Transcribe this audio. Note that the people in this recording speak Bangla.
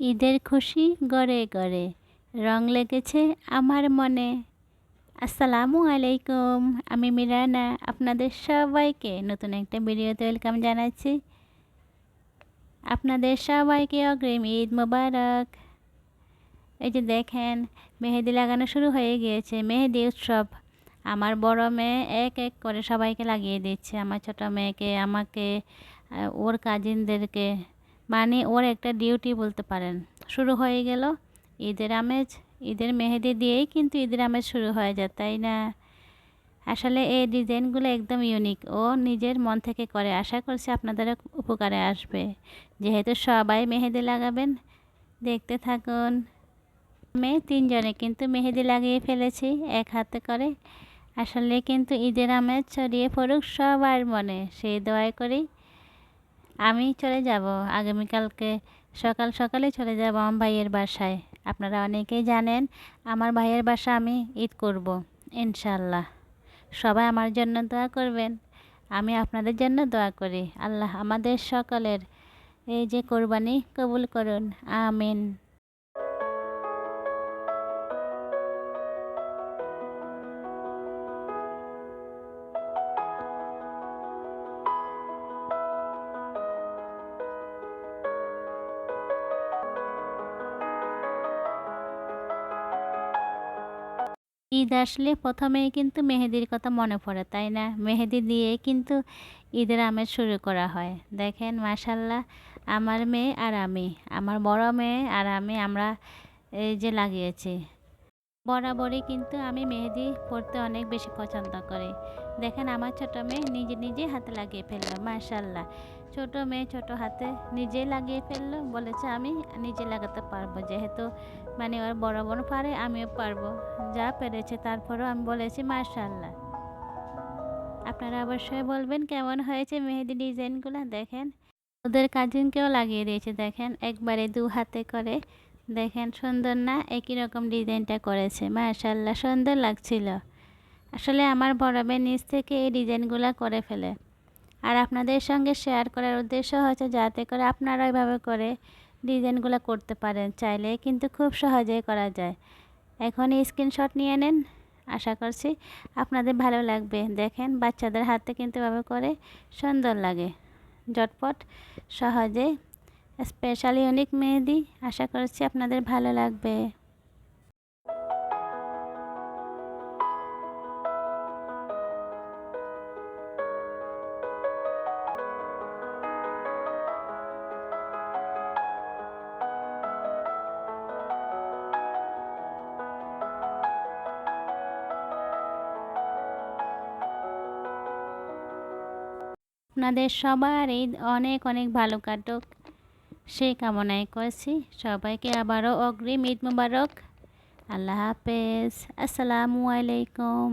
ঈদের খুশি গড়ে গড়ে। রং লেগেছে আমার মনে। আসসালামু আলাইকুম, আমি মিরানা, আপনাদের সবাইকে নতুন একটা ভিডিওতে ওয়েলকাম জানাচ্ছি। আপনাদের সবাইকে অগ্রিম ঈদ মোবারক। এই যে দেখেন, মেহেদি লাগানো শুরু হয়ে গিয়েছে, মেহেদি উৎসব। আমার বড় মেয়ে এক এক করে সবাইকে লাগিয়ে দিচ্ছে, আমার ছোট মেয়েকে, আমাকে ওর কাজিনদেরকে মানে ওর একটা ডিউটি বলতে পারেন। শুরু হয়ে গেল ঈদের আমেজ, ঈদের মেহেদি দিয়েই কিন্তু ঈদের আমেজ শুরু হয়ে যায়, তাই না? আসলে এই ডিজাইনগুলো একদম ইউনিক ও নিজের মন থেকে করে। আশা করছি আপনাদের উপকারে আসবে। যেহেতু সবাই মেহেদি লাগাবেন, দেখতে থাকুন। মেয়ে তিনজনে কিন্তু মেহেদি লাগিয়ে ফেলেছি, এক হাতে করে। আসলে কিন্তু ঈদের আমেজ ছড়িয়ে পড়ুক সবার মনে, সেই দোয়াই করি। আমি চলে যাব। আগামীকালকে সকাল সকালে চলে যাব আমার ভাইয়ের বাসায়। আপনারা অনেকেই জানেন, আমার ভাইয়ের বাসা আমি ঈদ করব ইনশাল্লাহ সবাই আমার জন্য দোয়া করবেন। আমি আপনাদের জন্য দোয়া করি। আল্লাহ আমাদের সকলের এই যে কোরবানি কবুল করুন। আমিন। ঈদ আসলে প্রথমেই কিন্তু মেহেদির কথা মনে পড়ে, তাই না? মেহেদি দিয়ে কিন্তু ঈদের আমেজ শুরু করা হয়। দেখেন মাসাল্লাহ আমার মেয়ে আর আমি, আমার বড় মেয়ে আর আমি, আমরা এই যে লাগিয়েছি। বরাবরই কিন্তু আমি মেহেদি পরতে অনেক বেশি পছন্দ করি। দেখেন আমার ছোটো মেয়ে নিজে নিজে হাতে লাগিয়ে ফেলল মাশাল্লাহ ছোট মেয়ে ছোট হাতে নিজে লাগিয়ে ফেলল, বলেছে আমি নিজে লাগাতে পারব, যেহেতু মানে ওর বড় বোন পারে, আমিও পারব। যা পেরেছে তারপরেও আমি বলেছি মার্শাল্লাহ আপনারা অবশ্যই বলবেন কেমন হয়েছে মেহেদি ডিজাইনগুলো, দেখেন। ওদের কাজিনকেও লাগিয়ে দিয়েছে, দেখেন, একবারে দু হাতে করে। দেখেন সুন্দর না? একই রকম ডিজাইনটা করেছে। মার্শাল্লাহ সুন্দর লাগছিল। আসলে আমার মেয়ে নিচ থেকে এই ডিজাইনগুলো করে ফেলে। আর আপনাদের সঙ্গে শেয়ার করার উদ্দেশ্য হচ্ছে যাতে করে আপনারা ওইভাবে করে ডিজাইনগুলো করতে পারেন। চাইলে কিন্তু খুব সহজেই করা যায়। এখন স্ক্রিনশট নিয়ে নেন। আশা করছি আপনাদের ভালো লাগবে। দেখেন বাচ্চাদের হাতে কিন্তু এভাবে করে সুন্দর লাগে। জটপট সহজে স্পেশালি অনেক মেহেদি। আশা করছি আপনাদের ভালো লাগবে। আপনাদের সবার ঈদ অনেক অনেক ভালো কাটুক। সেই কামনায় করছি। সবাইকে আবারও অগ্রিম ঈদ মুবারক। আল্লাহ হাফেজ। আসসালামু আলাইকুম।